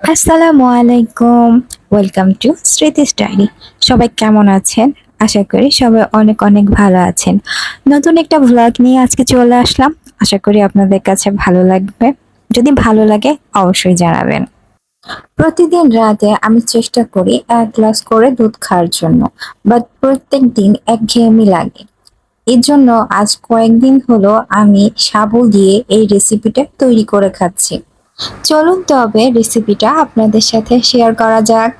আসসালামু আলাইকুম। Welcome to স্মৃতি স্টাইলি সবাই কেমন আছেন? আশা করি সবাই অনেক অনেক ভালো আছেন। নতুন একটা ভ্লগ নিয়ে আজকে চলে আসলাম। আশা করি আপনাদের কাছে ভালো লাগবে। যদি ভালো লাগে, অবশ্যই জানাবেন। প্রতিদিন রাতে আমি চেষ্টা করি এক গ্লাস করে দুধ খাওয়ার জন্য। বাট প্রত্যেক দিন একঘেয়েমি লাগে। এর জন্য আজ কয়েকদিন হলো আমি সাবু দিয়ে এই রেসিপিটা তৈরি করে খাচ্ছি। চলুন তবে রেসিপিটা আপনাদের সাথে শেয়ার করা যাক।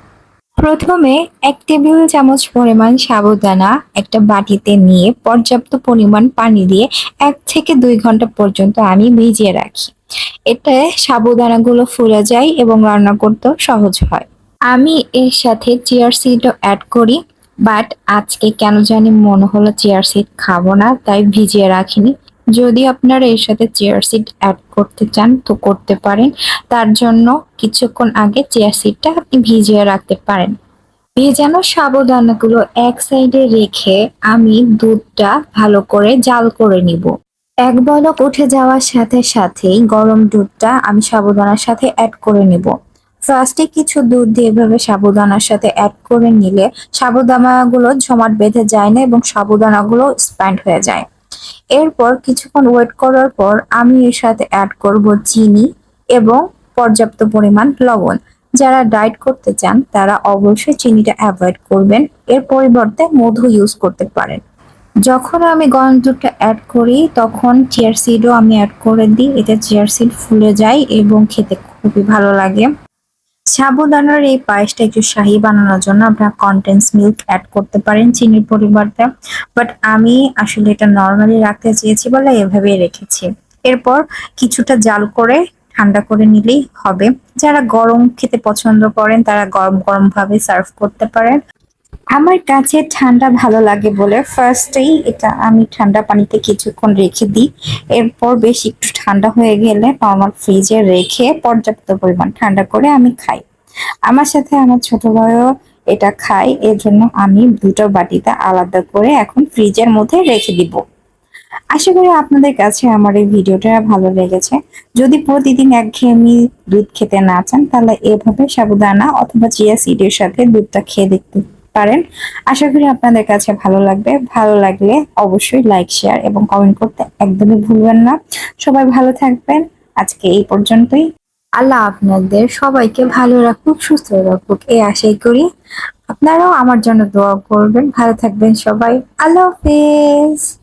প্রথমে এক টেবিল চামচ পরিমাণ সাবুদানা একটা বাটিতে নিয়ে পর্যাপ্ত পরিমাণ পানি দিয়ে এক থেকে দুই ঘণ্টা পর্যন্ত আমি ভিজিয়ে রাখি। এতে সাবুদানাগুলো ফুলে যায় এবং রান্না করতেও সহজ হয়। আমি এর সাথে চিয়ার সিডও অ্যাড করি বাট আজকে কেন জানি মনে হলো চিয়ার সিড খাব না, তাই ভিজিয়ে রাখিনি। যদি আপনারা এর সাথে চেয়ার সিট অ্যাড করতে চান, তো করতে পারেন। তার জন্য কিছুক্ষণ আগে চেয়ার সিটটা আপনি ভিজিয়ে রাখতে পারেন। ভেজানো সাবুদানাগুলো এক সাইডে রেখে আমি দুধটা ভালো করে জাল করে নিব। এক বলক উঠে যাওয়ার সাথে সাথেই গরম দুধটা আমি সাবুদানার সাথে অ্যাড করে নিব। ফার্স্টে কিছু দুধ দিয়ে এভাবে সাবুদানার সাথে অ্যাড করে নিলে সাবুদানাগুলো জমাট বেঁধে যায় না এবং সাবুদানাগুলো স্প্যান্ড হয়ে যায়। এরপর কিছুক্ষণ ওয়েট করার পর আমি এর সাথে অ্যাড করব চিনি এবং পর্যাপ্ত পরিমাণ লবণ। যারা ডায়েট করতে চান, তারা অবশ্যই চিনিটা অ্যাভয়েড করবেন। এর পরিবর্তে মধু ইউজ করতে পারেন। যখন আমি গরম দুধটা অ্যাড করি, তখন চেয়ার সিডও আমি অ্যাড করে দিই। এতে চেয়ার সিড ফুলে যায় এবং খেতে খুবই ভালো লাগে। সাবুদানার এই পায়েসটা একটু শাহি বানানোর জন্য আপনারা কন্টেন্স মিল্ক অ্যাড করতে পারেন চিনির পরিবর্তে বাট আমি আসলে এটা নর্মালি রাখতে চেয়েছি বলে এভাবেই রেখেছি। এরপর কিছুটা জাল করে ঠান্ডা করে নিলেই হবে। যারা গরম খেতে পছন্দ করেন তারা গরম গরম ভাবে সার্ভ করতে পারেন। আমার কাছে ঠান্ডা ভালো লাগে বলে ফার্স্টেই এটা আমি ঠান্ডা পানিতে কিছুক্ষণ রেখে দিই। এরপর বেশ একটু ঠান্ডা হয়ে গেলে নর্মাল ফ্রিজে রেখে পর্যাপ্ত পরিমাণ ঠান্ডা করে আমি খাই। আমার সাথে আমার ছোট ভাইও এটা খাই এর জন্য আমি দুটো বাটিতে আলাদা করে এখন ফ্রিজের মধ্যে রেখে দিব। আশা করি আপনাদের কাছে আমার এই ভিডিওটা ভালো লেগেছে। যদি প্রতিদিন একঘেয়েমি দুধ খেতে না চান, তাহলে এভাবে সাবুদানা অথবা চিয়া সিডের সাথে দুধটা খেয়ে দেখতে পারেন। আশা করি আপনাদের কাছে ভালো লাগবে। ভালো লাগলে অবশ্যই লাইক শেয়ার এবং কমেন্ট করতে একদমই ভুলবেন না। সবাই ভালো থাকবেন। আজকে এই পর্যন্তই। আল্লাহ আপনাদের সবাইকে ভালো রাখুক, সুস্থ রাখুক এই আশাই করি। আপনারাও আমার জন্য দোয়া করবেন। ভালো থাকবেন সবাই। আল্লাহ হাফেজ।